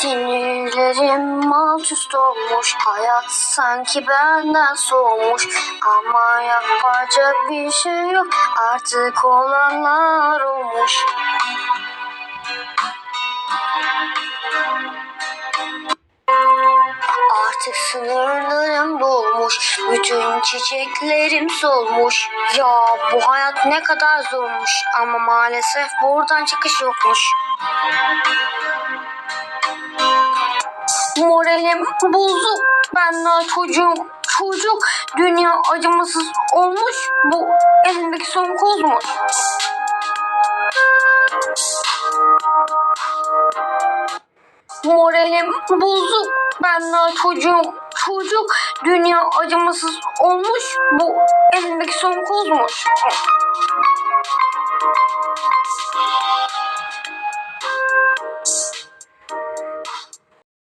Sinirlerim alt üst olmuş Hayat sanki benden soğumuş. Ama yapacak bir şey yok Artık olanlar olmuş. Artık sınırlarım dolmuş Bütün çiçeklerim solmuş. Ya bu hayat ne kadar zormuş Ama maalesef buradan çıkış yokmuş Moralim bozuk. Ben daha çocuğum. Çocuk dünya acımasız olmuş. Bu elimdeki son kozmuş. Moralim bozuk. Ben daha çocuğum. Çocuk dünya acımasız olmuş. Bu elimdeki son kozmuş.